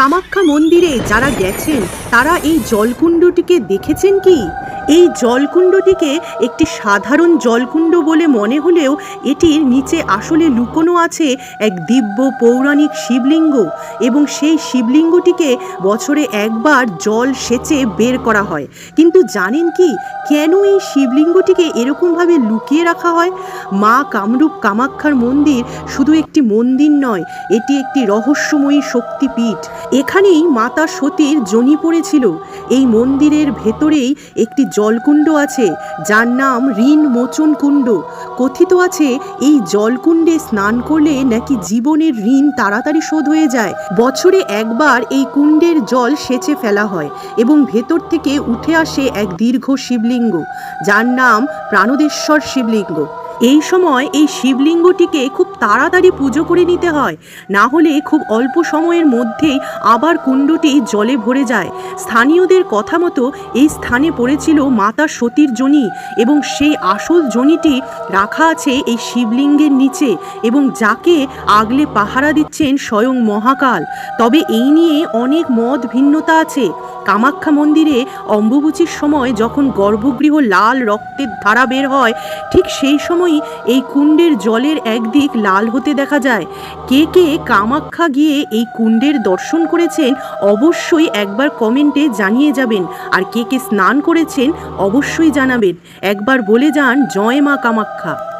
কামাখ্যা মন্দিরে যারা গেছেন তারা এই জলকুণ্ডটিকে দেখেছেন কি? এই জলকুণ্ডটিকে একটি সাধারণ জলকুণ্ড বলে মনে হলেও এটির নিচে আসলে লুকোনো আছে এক দিব্য পৌরাণিক শিবলিঙ্গ এবং সেই শিবলিঙ্গটিকে বছরে একবার জল সেচে বের করা হয়। কিন্তু জানেন কি, কেন এই শিবলিঙ্গটিকে এরকমভাবে লুকিয়ে রাখা হয়? মা কামরূপ কামাক্ষার মন্দির শুধু একটি মন্দির নয়, এটি একটি রহস্যময়ী শক্তিপীঠ। এখানেই মাতা সতীর জনি পড়েছিল। এই মন্দিরের ভেতরেই একটি জলকুণ্ড আছে, যার নাম ঋণ মোচন কুণ্ড। কথিত আছে, এই জলকুণ্ডে স্নান করলে নাকি জীবনের ঋণ তাড়াতাড়ি শোধ হয়ে যায়। বছরে একবার এই কুণ্ডের জল সেচে ফেলা হয় এবং ভেতর থেকে উঠে আসে এক দীর্ঘ শিবলিঙ্গ, যার নাম প্রাণদেশ্বর শিবলিঙ্গ। এই সময় এই শিবলিঙ্গটিকে খুব তাড়াতাড়ি পুজো করে নিতে হয়। না হলে খুব অল্প সময়ের মধ্যেই আবার কুণ্ডটি জলে ভরে যায়। স্থানীয়দের কথা মতো এই স্থানে পড়েছিল মাতা সতীর জনি এবং সেই আসল জনিটি রাখা আছে এই শিবলিঙ্গের নিচে এবং যাকে আগলে পাহারা দিচ্ছেন স্বয়ং মহাকাল। তবে এই নিয়ে অনেক মত ভিন্নতা আছে। কামাখ্যা মন্দিরে অম্বুবুচির সময় যখন গর্ভগৃহ লাল রক্তের ধারা বের হয়, ঠিক সেই সময়ই এই কুণ্ডের জলের একদিক লাল হতে দেখা যায়। কে কে কামাখ্যা গিয়ে এই কুণ্ডের দর্শন করেছেন অবশ্যই একবার কমেন্টে জানিয়ে যাবেন। আর কে কে স্নান করেছেন অবশ্যই জানাবেন। একবার বলে যান, জয় মা কামাখ্যা।